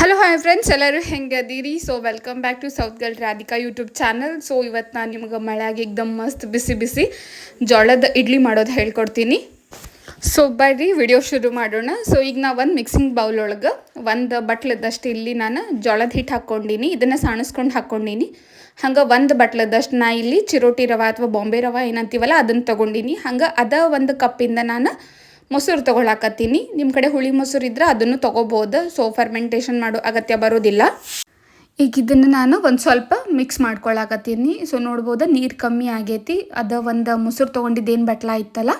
Hello hi friends ಎಲ್ಲರೂ ಹೆಂಗದೀರಿ so welcome back to south girl Radhika YouTube channel so ಇವತ್ತು ನಾನು ನಿಮ್ಗೆ ಮಳೆಯಾಗಿ ಏಕ್ದಮ್ ಮಸ್ತ್ ಬಿಸಿ ಬಿಸಿ ಜೋಳದ ಇಡ್ಲಿ ಮಾಡೋದು ಹೇಳ್ಕೊಡ್ತೀನಿ. ಸೊ ಬರ್ರಿ ವಿಡಿಯೋ ಶುರು ಮಾಡೋಣ. ಸೊ ಈಗ ನಾ ಒಂದು ಮಿಕ್ಸಿಂಗ್ ಬೌಲ್ ಒಳಗೆ ಒಂದು ಬಟ್ಲದಷ್ಟು ಇಲ್ಲಿ ನಾನು ಜೋಳದ ಹಿಟ್ಟು ಹಾಕ್ಕೊಂಡೀನಿ. ಇದನ್ನು ಸಾಣಿಸ್ಕೊಂಡು ಹಾಕ್ಕೊಂಡೀನಿ. ಹಂಗೆ ಒಂದು ಬಟ್ಲದಷ್ಟು ನಾ ಇಲ್ಲಿ ಚಿರೋಟಿ ರವೆ ಅಥವಾ ಬಾಂಬೆ ರವೆ ಏನಂತೀವಲ್ಲ ಅದನ್ನು ತೊಗೊಂಡೀನಿ. ಹಂಗೆ ಅದ ಒಂದು ಕಪ್ಪಿಂದ ನಾನು ಮೊಸರು ತೊಗೊಳಕತ್ತೀನಿ. ನಿಮ್ಮ ಕಡೆ ಹುಳಿ ಮೊಸರು ಇದ್ರೆ ಅದನ್ನು ತೊಗೋಬೋದು. ಸೊ ಫರ್ಮೆಂಟೇಷನ್ ಮಾಡೋ ಅಗತ್ಯ ಬರೋದಿಲ್ಲ. ಈಗ ಇದನ್ನು ನಾನು ಒಂದು ಸ್ವಲ್ಪ ಮಿಕ್ಸ್ ಮಾಡ್ಕೊಳಕತ್ತೀನಿ. ಸೊ ನೋಡ್ಬೋದು ನೀರು ಕಮ್ಮಿ ಆಗೈತಿ. ಅದು ಒಂದು ಮೊಸರು ತೊಗೊಂಡಿದ್ದೇನು ಬಟ್ಲ ಇತ್ತಲ್ಲ,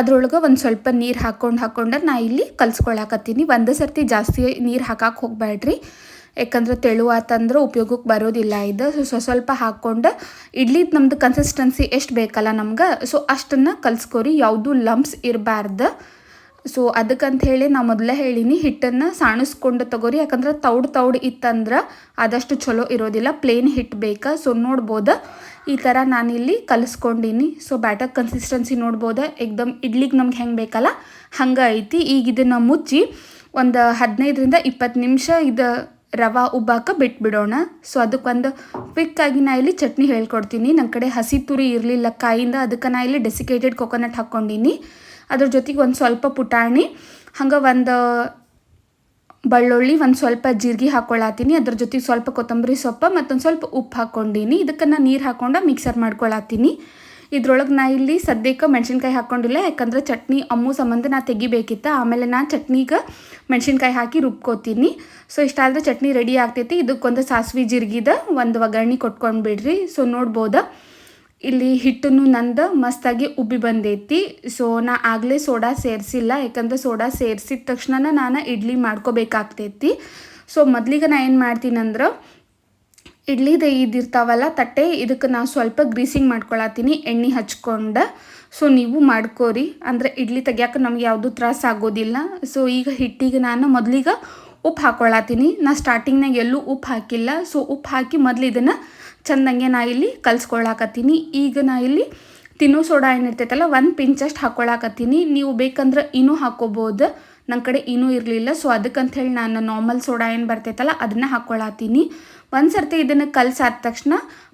ಅದ್ರೊಳಗೆ ಒಂದು ಸ್ವಲ್ಪ ನೀರು ಹಾಕ್ಕೊಂಡು ಹಾಕ್ಕೊಂಡು ನಾ ಇಲ್ಲಿ ಕಲ್ಸ್ಕೊಳಕತ್ತೀನಿ. ಒಂದು ಸರ್ತಿ ಜಾಸ್ತಿ ನೀರು ಹಾಕಕ್ಕೆ ಹೋಗ್ಬೇಡ್ರಿ ಯಾಕಂದ್ರೆ ತೆಳು ಆತಂದ್ರೆ ಉಪಯೋಗಕ್ಕೆ ಬರೋದಿಲ್ಲ ಇದು. ಸೊ ಸ್ವಸ್ವಲ್ಪ ಹಾಕ್ಕೊಂಡು ಇಡ್ಲಿ ನಮ್ದು ಕನ್ಸಿಸ್ಟೆನ್ಸಿ ಎಷ್ಟು ಬೇಕಲ್ಲ ನಮ್ಗೆ? ಸೊ ಅಷ್ಟನ್ನು ಕಲ್ಸ್ಕೊರಿ. ಯಾವುದು ಲಂಪ್ಸ್ ಇರಬಾರ್ದು. ಸೊ ಅದಕ್ಕಂತ ಹೇಳಿ ನಾ ಮೊದಲೇ ಹೇಳಿನಿ, ಹಿಟ್ಟನ್ನು ಸಾಣಿಸ್ಕೊಂಡು ತಗೋರಿ. ಯಾಕಂದ್ರೆ ತೌಡ್ ತೌಡ್ ಇತ್ತಂದ್ರೆ ಆದಷ್ಟು ಚಲೋ ಇರೋದಿಲ್ಲ. ಪ್ಲೇನ್ ಹಿಟ್ಟು ಬೇಕಾ? ಸೊ ನೋಡ್ಬೋದು. ಈ ಥರ ನಾನಿಲ್ಲಿ ಕಲಿಸ್ಕೊಂಡಿನಿ. ಸೊ ಬ್ಯಾಟರ್ ಕನ್ಸಿಸ್ಟೆನ್ಸಿ ನೋಡ್ಬೋದು? ಎಕ್ದಮ್ ಇಡ್ಲಿಗೆ ನಮ್ಗೆ ಹೆಂಗೆ ಬೇಕಲ್ಲ? ಹಂಗೆ ಐತಿ. ಈಗ ಇದನ್ನು ಮುಚ್ಚಿ ಒಂದು ಹದಿನೈದರಿಂದ ಇಪ್ಪತ್ತು ನಿಮಿಷ ಇದು ರವೆ ಉಬ್ಬಾಕ ಬಿಟ್ಬಿಡೋಣ. ಸೊ ಅದಕ್ಕೊಂದು ಕ್ವಿಕ್ಕಾಗಿ ನಾ ಇಲ್ಲಿ ಚಟ್ನಿ ಹೇಳ್ಕೊಡ್ತೀನಿ. ನನ್ನ ಕಡೆ ಹಸಿ ತುರಿ ಇರಲಿಲ್ಲ ಕಾಯಿಂದ, ಅದಕ್ಕೆ ನಾ ಇಲ್ಲಿ ಡೆಸಿಕೇಟೆಡ್ ಕೊಕೊನಟ್ ಹಾಕ್ಕೊಂಡೀನಿ. ಅದ್ರ ಜೊತೆಗೆ ಒಂದು ಸ್ವಲ್ಪ ಪುಟಾಣಿ, ಹಂಗೆ ಒಂದು ಬೆಳ್ಳುಳ್ಳಿ, ಒಂದು ಸ್ವಲ್ಪ ಜೀರಿಗೆ ಹಾಕ್ಕೊಳತ್ತೀನಿ ಅದ್ರ ಜೊತೆಗೆ ಸ್ವಲ್ಪ ಕೊತ್ತಂಬರಿ ಸೊಪ್ಪು ಮತ್ತೊಂದು ಸ್ವಲ್ಪ ಉಪ್ಪು ಹಾಕ್ಕೊಂಡೀನಿ. ಇದಕ್ಕೆ ನಾನು ನೀರು ಹಾಕ್ಕೊಂಡು ಮಿಕ್ಸರ್ ಮಾಡ್ಕೊಳತ್ತೀನಿ ಇದ್ರೊಳಗೆ ನಾ ಇಲ್ಲಿ ಸದ್ಯಕ್ಕೆ ಮೆಣಸಿನ್ಕಾಯಿ ಹಾಕ್ಕೊಂಡಿಲ್ಲ ಯಾಕಂದ್ರೆ ಚಟ್ನಿ ಅಮ್ಮು ಸಂಬಂಧ ನಾ ತೆಗಿಬೇಕಿತ್ತು, ಆಮೇಲೆ ನಾನು ಚಟ್ನಿಗೆ ಮೆಣಸಿನ್ಕಾಯಿ ಹಾಕಿ ರುಬ್ಕೋತೀನಿ. ಸೊ ಇಷ್ಟಾದರೆ ಚಟ್ನಿ ರೆಡಿ ಆಗ್ತೈತಿ. ಇದಕ್ಕೊಂದು ಸಾಸಿವೆ ಜಿರ್ಗಿದ ಒಂದು ಒಗ್ಗರಣೆ ಕೊಟ್ಕೊಂಡು ಬಿಡ್ರಿ. ಸೊ ನೋಡ್ಬೋದ? ಇಲ್ಲಿ ಹಿಟ್ಟನ್ನು ನಂದು ಮಸ್ತಾಗಿ ಉಬ್ಬಿ ಬಂದೈತಿ. ಸೊ ನಾ ಆಗಲೇ ಸೋಡಾ ಸೇರಿಸಿಲ್ಲ, ಯಾಕಂದ್ರೆ ಸೋಡಾ ಸೇರಿಸಿದ ತಕ್ಷಣ ನಾನು ಇಡ್ಲಿ ಮಾಡ್ಕೋಬೇಕಾಗ್ತೈತಿ. ಸೊ ಮೊದಲಿಗೆ ನಾ ಏನು ಮಾಡ್ತೀನಂದ್ರೆ ಇಡ್ಲಿದ ಇದಿರ್ತಾವಲ್ಲ ತಟ್ಟೆ, ಇದಕ್ಕೆ ನಾನು ಸ್ವಲ್ಪ ಗ್ರೀಸಿಂಗ್ ಮಾಡ್ಕೊಳತ್ತೀನಿ, ಎಣ್ಣೆ ಹಚ್ಕೊಂಡು. ಸೊ ನೀವು ಮಾಡ್ಕೋರಿ. ಅಂದರೆ ಇಡ್ಲಿ ತೆಗಿಯೋಕೆ ನಮ್ಗೆ ಯಾವುದು ತ್ರಾಸ ಆಗೋದಿಲ್ಲ. ಸೊ ಈಗ ಹಿಟ್ಟಿಗೆ ನಾನು ಮೊದಲಿಗೆ ಉಪ್ಪು ಹಾಕ್ಕೊಳತ್ತೀನಿ ನಾ ಸ್ಟಾರ್ಟಿಂಗ್ನಾಗ ಎಲ್ಲೂ ಉಪ್ಪು ಹಾಕಿಲ್ಲ. ಸೊ ಉಪ್ಪು ಹಾಕಿ ಮೊದಲು ಇದನ್ನು ಚಂದಂಗೆ ನಾ ಇಲ್ಲಿ ಕಲ್ಸ್ಕೊಳಕತ್ತೀನಿ. ಈಗ ನಾ ಇಲ್ಲಿ ತಿನ್ನೋ ಸೋಡಾ ಏನಿರ್ತೈತಲ್ಲ, ಒಂದು ಪಿಂಚಷ್ಟು ಹಾಕ್ಕೊಳಕತ್ತೀನಿ ನೀವು ಬೇಕಂದ್ರೆ ಇನ್ನೂ ಹಾಕ್ಕೋಬೋದು ನನ್ನ ಕಡೆ ಇನ್ನೂ ಇರಲಿಲ್ಲ. ಸೊ ಅದಕ್ಕಂಥೇಳಿ ನಾನು ನಾರ್ಮಲ್ ಸೋಡಾ ಏನು ಬರ್ತೈತಲ್ಲ, ಅದನ್ನು ಹಾಕ್ಕೊಳತ್ತೀನಿ ಒಂದು ಸರ್ತಿ ಇದನ್ನು ಕಲ್ಸಾದ ತಕ್ಷಣ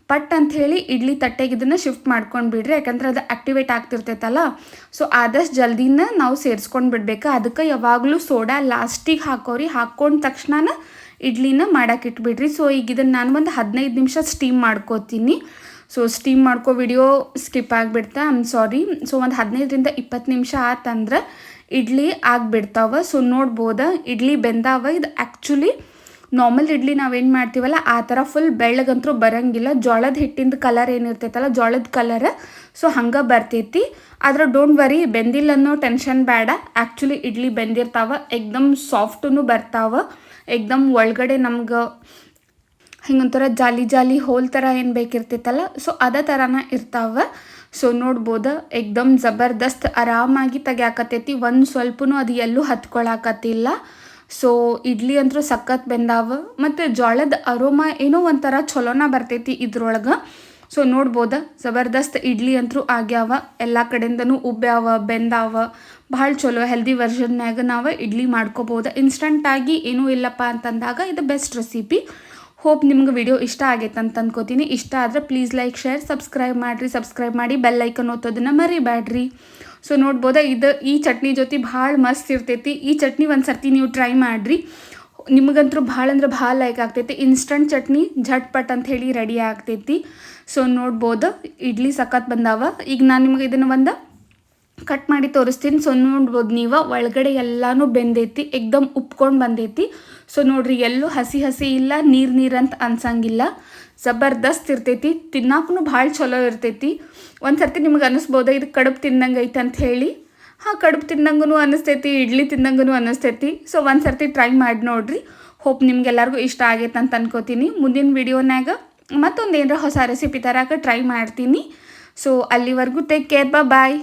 ಪಟ್ ಅಂತ ಹೇಳಿ ಇಡ್ಲಿ ತಟ್ಟೆಗೆ ಇದನ್ನು ಶಿಫ್ಟ್ ಮಾಡ್ಕೊಂಡು ಬಿಡ್ರಿ. ಯಾಕಂದ್ರೆ ಅದು ಆಕ್ಟಿವೇಟ್ ಆಗ್ತಿರ್ತೈತಲ್ಲ. ಸೊ ಆದಷ್ಟು ಜಲ್ದಿನ ನಾವು ಸೇರಿಸ್ಕೊಂಡು ಬಿಡ್ಬೇಕು? ಅದಕ್ಕೆ ಯಾವಾಗಲೂ ಸೋಡಾ ಲಾಸ್ಟಿಗೆ ಹಾಕೋರಿ. ಹಾಕ್ಕೊಂಡ ತಕ್ಷಣ ಇಡ್ಲಿನ ಮಾಡಕ್ಕೆ ಇಟ್ಬಿಡ್ರಿ. ಸೊ ಈಗ ಇದನ್ನು ನಾನು ಒಂದು ಹದಿನೈದು ನಿಮಿಷ ಸ್ಟೀಮ್ ಮಾಡ್ಕೋತೀನಿ. ಸೊ ಸ್ಟೀಮ್ ಮಾಡ್ಕೋ ವಿಡಿಯೋ ಸ್ಕಿಪ್ ಆಗಿಬಿಡ್ತಾ. ಐಮ್ ಸಾರಿ ಸೊ ಒಂದು ಹದಿನೈದರಿಂದ ಇಪ್ಪತ್ತು ನಿಮಿಷ ಆತಂದ್ರೆ ಇಡ್ಲಿ ಆಗಿಬಿಡ್ತಾವೆ. ಸೊ ನೋಡ್ಬೋದ? ಇಡ್ಲಿ ಬೆಂದಾವ? ಇದು ಆ್ಯಕ್ಚುಲಿ ನಾರ್ಮಲ್ ಇಡ್ಲಿ ನಾವೇನು ಮಾಡ್ತೀವಲ್ಲ, ಆ ಥರ ಫುಲ್ ಬೆಳ್ಳಗಂತೂ ಬರಂಗಿಲ್ಲ. ಜೋಳದ ಹಿಟ್ಟಿಂದ ಕಲರ್ ಏನಿರ್ತೈತಲ್ಲ, ಜೋಳದ ಕಲರ್ ಸೊ ಹಂಗೆ ಬರ್ತೈತಿ. ಆದ್ರೆ ಡೋಂಟ್ ವರಿ ಬೆಂದಿಲ್ಲ ಅನ್ನೋ ಟೆನ್ಷನ್ ಬೇಡ. ಆ್ಯಕ್ಚುಲಿ ಇಡ್ಲಿ ಬೆಂದಿರ್ತಾವ, ಎಕ್ದಮ್ ಸಾಫ್ಟೂ ಬರ್ತಾವ. ಎಕ್ದಮ್ ಒಳಗಡೆ ನಮ್ಗೆ ಹಿಂಗೊಂಥರ ಜಾಲಿ ಜಾಲಿ ಹೋಲ್ ಥರ ಏನು ಬೇಕಿರ್ತೈತಲ್ಲ ಸೊ ಅದೇ ಥರನ ಇರ್ತಾವ. ಸೊ ನೋಡ್ಬೋದು, ಎಕ್ದಮ್ ಜಬರ್ದಸ್ತ್ ಆರಾಮಾಗಿ ತೆಗ್ಯಾಕತ್ತೈತಿ ಒಂದು ಸ್ವಲ್ಪನೂ ಅದು ಎಲ್ಲೂ ಹತ್ಕೊಳಕತ್ತಿಲ್ಲ. ಸೊ ಇಡ್ಲಿ ಅಂತೂ ಸಖತ್ ಬೆಂದಾವ, ಮತ್ತು ಜೋಳದ ಅರೋಮ ಏನೋ ಒಂಥರ ಚಲೋನ ಬರ್ತೈತಿ ಇದ್ರೊಳಗೆ. ಸೊ ನೋಡ್ಬೋದ? ಜಬರ್ದಸ್ತ್ ಇಡ್ಲಿ ಅಂತೂ ಆಗ್ಯಾವ. ಎಲ್ಲ ಕಡೆಯಿಂದನು ಉಬ್ಬ್ಯಾವ, ಬೆಂದಾವ. ಭಾಳ ಚಲೋ ಹೆಲ್ದಿ ವರ್ಷನ್ನಾಗ ನಾವು ಇಡ್ಲಿ ಮಾಡ್ಕೋಬೋದು. ಇನ್ಸ್ಟಂಟಾಗಿ ಏನೂ ಇಲ್ಲಪ್ಪ ಅಂತಂದಾಗ ಇದು ಬೆಸ್ಟ್ ರೆಸಿಪಿ ಹೋಪ್ ನಿಮ್ಗೆ ವಿಡಿಯೋ ಇಷ್ಟ ಆಗೈತೆ ಅಂತ ಅನ್ಕೋತೀನಿ. ಇಷ್ಟ ಆದರೆ ಪ್ಲೀಸ್ ಲೈಕ್ ಶೇರ್ ಸಬ್ಸ್ಕ್ರೈಬ್ ಮಾಡಿರಿ. ಸಬ್ಸ್ಕ್ರೈಬ್ ಮಾಡಿ ಬೆಲ್ ಐಕನ್ ಒತ್ತೋದನ್ನು ಮರಿಬೇಡ್ರಿ ಸೊ ನೋಡ್ಬೋದಾ? ಇದು ಈ ಚಟ್ನಿ ಜೊತೆ ಭಾಳ ಮಸ್ತ್ ಇರ್ತೈತಿ. ಈ ಚಟ್ನಿ ಒಂದು ಸರ್ತಿ ನೀವು ಟ್ರೈ ಮಾಡಿರಿ. ನಿಮಗಂತೂ ಭಾಳ ಅಂದ್ರೆ ಭಾಳ ಲೈಕ್ ಆಗ್ತೈತಿ. ಇನ್ಸ್ಟಂಟ್ ಚಟ್ನಿ ಝಟ್ಪಟ್ ಅಂತ ಹೇಳಿ ರೆಡಿ ಆಗ್ತೈತಿ. ಸೊ ನೋಡ್ಬೋದು? ಇಡ್ಲಿ ಸಖತ್ ಬಂದಾವ. ಈಗ ನಾನು ನಿಮಗೆ ಇದನ್ನು ಒಂದು ಕಟ್ ಮಾಡಿ ತೋರಿಸ್ತೀನಿ. ಸೊ ನೋಡ್ಬೋದು ನೀವು, ಒಳಗಡೆ ಎಲ್ಲಾನು ಬೆಂದೈತಿ, ಎಕ್ದಮ್ ಉಪ್ಕೊಂಡು ಬಂದೈತಿ. ಸೊ ನೋಡ್ರಿ, ಎಲ್ಲೂ ಹಸಿ ಹಸಿ ಇಲ್ಲ, ನೀರು ನೀರು ಅಂತ ಅನ್ಸಂಗಿಲ್ಲ. ಜಬರ್ದಸ್ತ್ ಇರ್ತೈತಿ ತಿನ್ನಾಕೂ ಭಾಳ ಚಲೋ ಇರ್ತೈತಿ. ಒಂದು ಸರ್ತಿ ನಿಮ್ಗೆ ಅನಿಸ್ಬೋದು, ಇದು ಕಡುಬು ತಿಂದಂಗೆ ಐತೆ ಅಂತ ಹೇಳಿ. ಹಾಂ, ಕಡುಬು ತಿಂದಂಗೂ ಅನಿಸ್ತೈತಿ, ಇಡ್ಲಿ ತಿಂದಂಗೂ ಅನಿಸ್ತೈತಿ. ಸೊ ಒಂದು ಸರ್ತಿ ಟ್ರೈ ಮಾಡಿ ನೋಡ್ರಿ. ಹೋಪ್ ನಿಮ್ಗೆಲ್ಲರಿಗೂ ಇಷ್ಟ ಆಗೈತೆ ಅಂತ ಅನ್ಕೋತೀನಿ. ಮುಂದಿನ ವಿಡಿಯೋನಾಗ ಮತ್ತೊಂದು ಏನರ ಹೊಸ ರೆಸಿಪಿ ತರಕ ಟ್ರೈ ಮಾಡ್ತೀನಿ. ಸೊ ಅಲ್ಲಿವರೆಗೂ ಟೇಕ್ ಕೇರ್ ಬಾ ಬಾಯ್